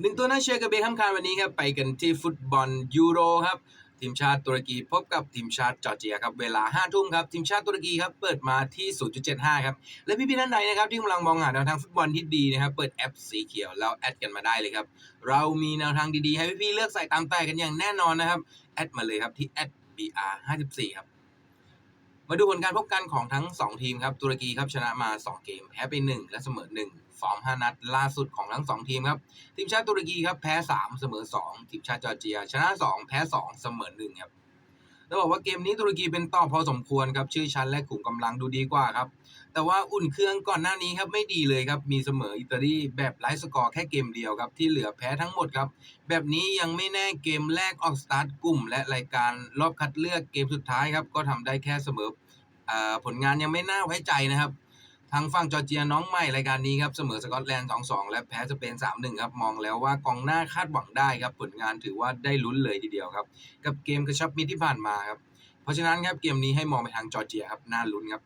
หนึ่งตัวน่าเชียร์กับเบคฮัมคานวันนี้ครับไปกันที่ฟุตบอลยูโรครับทีมชาติตุรกีพบกับทีมชาติจอร์เจียครับเวลา5ทุ่มครับทีมชาติตุรกีครับเปิดมาที่ 0.75 ครับและพี่ๆท่านใดนะครับที่กำลังมองหาแนวทางฟุตบอลที่ดีนะครับเปิดแอปสีเขียวแล้วแอดกันมาได้เลยครับเรามีแนวทางดีๆ ให้พี่ๆเลือกใส่ตามแต่กันอย่างแน่นอนนะครับแอดมาเลยครับที่แอด br 54ครับ มาดูผลการพบกันของทั้ง 2 ทีมครับตุรกีครับชนะมา 2 เกม แพ้ไป 1 และเสมอ 1 ฟอร์ม 5 นัด ล่าสุดของทั้ง 2 ทีมครับ ทีมชาติตุรกีครับแพ้ 3 เสมอ 2 ทีมชาติจอร์เจีย ชนะ 2 แพ้ 2 เสมอ 1 ครับ ต้องบอกว่าเกมนี้ตุรกีเป็นต่อพอสมควรครับชื่อชั้นและขุมกำลังดูดีกว่าครับแต่ว่าอุ่นเครื่องก่อนหน้านี้ครับไม่ดีเลยครับมีเสมออิตาลีแบบไร้สกอร์แค่เกมเดียวครับที่เหลือแพ้ทั้งหมดครับแบบนี้ยังไม่แน่เกมแรกออกสตาร์ทกลุ่ม และรายการรอบคัดเลือกเกมสุดท้ายครับก็ทำได้แค่เสมออผลงานยังไม่น่าไว้ใจนะครับ ทางฝั่งจอร์เจียน้องใหม่รายการนี้ครับเสมอสกอตแลนด์ 2-2 และแพ้สเปน 3-1 ครับ มองแล้วว่ากองหน้าคาดหวังได้ครับ ผลงานถือว่าได้ลุ้นเลยทีเดียวครับ กับเกมกระชับมิตรที่ผ่านมาครับ เพราะฉะนั้นครับเกมนี้ให้มองไปทางจอร์เจียครับน่าลุ้นครับ